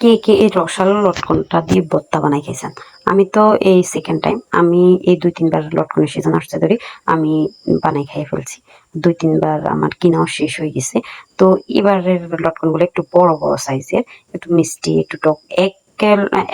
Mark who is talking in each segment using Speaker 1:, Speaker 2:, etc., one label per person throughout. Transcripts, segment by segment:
Speaker 1: কে কে এই রসালো লটকনটা দিয়ে বত্তা বানাই খেয়েছেন আমি তো এই সেকেন্ড টাইম আমি এই দুই তিনবার লটকনের সিজন আসতে ধরি আমি বানাই খাইয়ে ফেলছি। দুই তিনবার আমার কিনাও শেষ হয়ে গেছে। তো এবারের লটকনগুলো একটু বড় বড় সাইজের একটু মিষ্টি, একটু টক, এক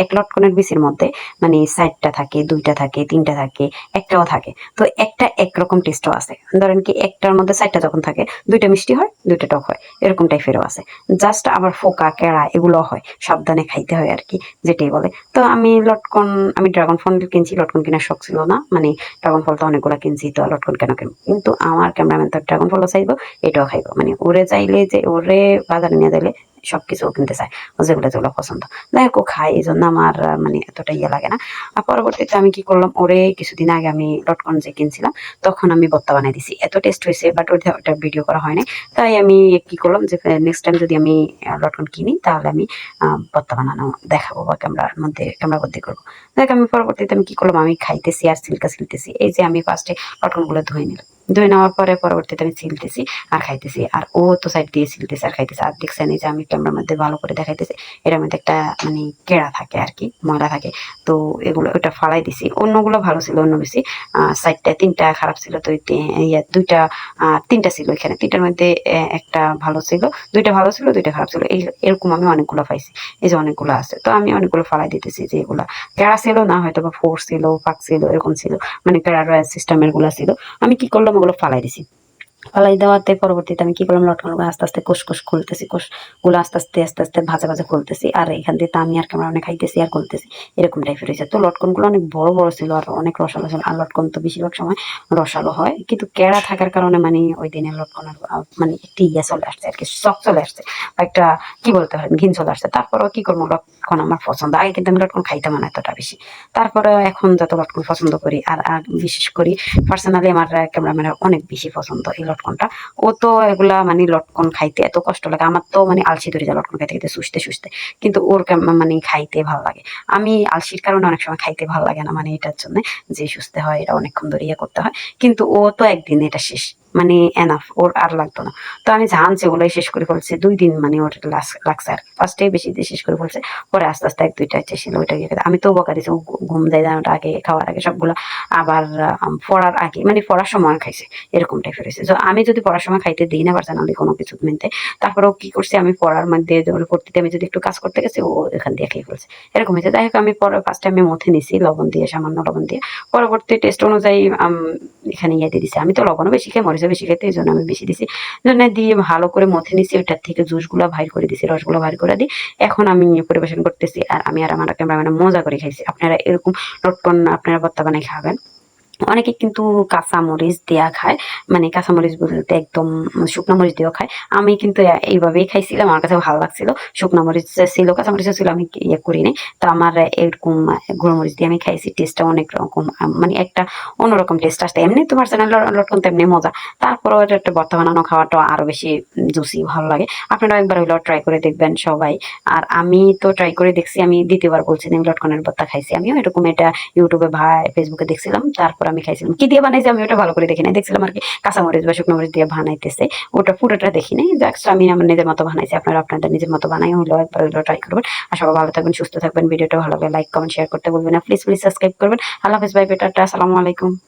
Speaker 1: এক লটকনের বিচির মধ্যে মানে সাইডটা থাকে, দুইটা থাকে, তিনটা থাকে, একটাও থাকে। তো একটা একরকম টেস্টও আছে। ধরেন কি একটার মধ্যে সাইডটা যখন থাকে, দুইটা মিষ্টি হয়, দুইটা টক হয়, এরকম টাইপেরও আছে। জাস্ট আবার ফোকা, কেড়া এগুলো হয়, সাবধানে খাইতে হয় আর কি, যেটাই বলে। তো আমি লটকন আমি ড্রাগন ফল কিনছি লটকন কেনার শখ ছিল না মানে ড্রাগন ফল তো অনেকগুলো কিনছি, তো লটকন কেন কিনবো? কিন্তু আমার ক্যামেরাম্যান তো ড্রাগন ফলও চাইব, এটাও খাইবো। মানে ওরে চাইলে যে, ওরে বাজারে নিয়ে দিলে সব কিছু কিনতে চায়। যেগুলো যেগুলো পছন্দ। যাই হোক ও খায় এই জন্য আমার মানে এতটা ইয়ে লাগে না। আর পরবর্তীতে আমি কি করলাম ওরে কিছুদিন আগে আমি লটকন যে কিনছিলাম তখন আমি ভর্তা বানাই দিছি। এত টেস্ট হয়েছে বাট ওটা ভিডিও করা হয়নি তাই আমি কি করলাম যে নেক্সট টাইম যদি আমি আহ, লটকন কিনি তাহলে আমি ভর্তা বানানো দেখাবো বা ক্যামেরার মধ্যে ক্যামেরা বন্দি করব। দেখ আমি পরবর্তীতে আমি কি করলাম আমি খাইতেছি আর সিল্কা সিলতেছি এই যে আমি ফার্স্টে লটকনগুলো ধুয়ে নিলাম। ধুয়ে নেওয়ার পরে পরবর্তীতে আমি সিলতেছি আর খাইতেছি। আর ও তো সাইড দিয়ে সিলতেছে আর খাইতেছে। আর দেখছেন এই যে আমি ক্যামেরার মধ্যে ভালো করে দেখাইতেছি, এটার মধ্যে একটা মানে কেড়া থাকে আর কি, ময়লা থাকে। তো এগুলো, ওটা ফালাই দিছি। অন্যগুলো ভালো ছিল, অন্য বেশি। সাইডটা তিনটা খারাপ ছিল, তো দুইটা তিনটা ছিল এখানে। তিনটার মধ্যে একটা ভালো ছিল। দুইটা ভালো ছিল, দুইটা খারাপ ছিল। এই, এরকম আমি অনেকগুলো পাইছি। এই যে অনেকগুলো আছে। তো আমি অনেকগুলো ফালাই দিতেছি যে এগুলা। কেড়া ছিল না হয়তো বা ফোর ছিল, পাক ছিল, এরকম ছিল। মানে কেড়ার সিস্টেমেরগুলা ছিল। আমি কি করলাম ওগুলো ফালাই দিছি। ফালাই দেওয়াতে পরবর্তীতে আমি কি করলাম, লটকানো আস্তে আস্তে কোষ কোষ খুলতেছি, কোষগুলো আস্তে আস্তে আস্তে আস্তে ভাজা ভাজা খুলতেছি। আর এখান দিয়ে আমি আর ক্যামেরা অনেক খাইতেছি আর খুলতেছি। এরকম টাইপের হয়েছে। তো লটকনগুলো অনেক বড় বড় ছিল আর অনেক রসালো ছিল। আর লটকন তো বেশিরভাগ সময় রসালো হয়। কিন্তু কেড়া থাকার কারণে মানে ওই দিনের লটকনের মানে একটি ইয়ে চলে আসছে আর কি, শখ চলে আসছে। বা একটা কি বলতে পারেন ঘিন চলে আসছে। তারপরেও কি করব, লটকন আমার পছন্দ। আগে কিন্তু আমি লটকন খাইতাম না এতটা বেশি। তারপরে এখন যত লটকন পছন্দ করি, আর আর বিশেষ করি পার্সোনালি আমার ক্যামেরাম্যানের অনেক বেশি পছন্দ এই লটকনটা। ও তো এগুলা মানে লটকন খাইতে এত কষ্ট লাগে। আমার তো মানে আলসি ধরে যায় লটকন খাইতে খাইতে সুস্থে সুস্থে কিন্তু ওর মানে খাইতে ভালো লাগে। আমি আলসির কারণে অনেক সময় খাইতে ভালো লাগে না মানে এটার জন্য যে সুস্থে হয়, এটা অনেকক্ষণ ধরে ইয়ে করতে হয়। কিন্তু ও তো একদিন এটা শেষ মানে এনাফ ওর আর লাগতো না। তো আমি জানছি ওগুলোই শেষ করে ফেলছে, দুই দিন মানে ওর লাগছে আর। ফার্স্টে বেশি দিয়ে শেষ করে ফেলছে, পরে আস্তে আস্তে এক দুইটা চেয়েছিল ওইটা করে। আমি তো বকা দিয়েছি ঘুম দেয় জানাটা আগে খাওয়ার আগে সবগুলো। আবার পড়ার আগে মানে পড়ার সময় খাইছে, এরকম টাইপের হয়েছে। তো আমি যদি পড়ার সময় খাইতে দিই না পার্সোনালি কোনো কিছু মেনতে তারপরেও কি করছি, আমি পড়ার মধ্যে ধরে পড়তে আমি যদি একটু কাজ করতে গেছি, ও এখান দিয়ে খেয়ে ফেলছে। এরকম হয়েছে। যাই হোক, আমি পরে ফার্স্টে আমি মথে নিছি, লবণ দিয়ে, সামান্য লবণ দিয়ে। পরবর্তী টেস্ট অনুযায়ী এখানে ইয়ে দিয়ে দিছি। আমি তো লবণও বেশি খাই মরিচও বেশি খেতে এই জন্য আমি বেশি দিছি। জন্য দিয়ে ভালো করে মথে নিছি, ওইটার থেকে জুসগুলো বাইর করে দিছি, রসগুলো বাইর করে দিই এখন আমি পরিবেশন করতেছি। আর আমি আর আমার ক্যামেরা মজা করে খাইছি। আপনারা এরকম লটকন আপনারা বর্তমানে খাবেন। অনেকে কিন্তু কাঁচা মরিচ দেয়া খায়। মানে কাঁচা মরিচ বলতে একদম শুকনো মরিচ দিয়েও খায়। আমি কিন্তু এ- এইভাবেই খাইছিলাম, আমার কাছে ভালো লাগছিল। শুকনো মরিচ ছিল কাঁচা মরিচ ছিল, আমি ইয়ে করি নাই। তো আমার এরকম গুঁড়ো মরিচ দিয়ে আমি খাইছি টেস্টটা অনেক রকম মানে একটা অন্যরকম টেস্ট আসছে। এমনি তো পার্সোনাল লটকন তো এমনি মজা। তারপরেও একটা ভর্তা বানানো খাওয়াটা আরও বেশি জুসি ভালো লাগে। আপনারা একবার হইলেও ট্রাই করে দেখবেন সবাই। আর আমি তো ট্রাই করে দেখছি, আমি দ্বিতীয়বার বলছি আমি লটকনের ভর্তা খাইছি। আমিও এরকম এটা ইউটিউবে ভাই ফেসবুকে দেখছিলাম। তারপর আমি খাইছিলাম। কি দিয়ে বানাইছি আমি ওটা ভালো করে দেখি নাই। দেখছিলাম আর কি কাঁচামরিচ বা শুকনো মরিচ দিয়ে বানাইতেছে। ওটা পুরোটা দেখি নাই। আমি আমার নিজের মতো বানাইছি। আপনারা আপনাদের নিজের মতো বানাই হলো একবার হলো ট্রাই করবেন। আর সবাই ভালো থাকবেন, সুস্থ থাকবেন। ভিডিওটা ভালো লাগে লাইক কমেন্ট শেয়ার করতে বলবেন প্লিজ প্লিজ সাবস্ক্রাইব করবেন। আল্লাহ হাফিজ ভাই বেটার আসসালামু আলাইকুম।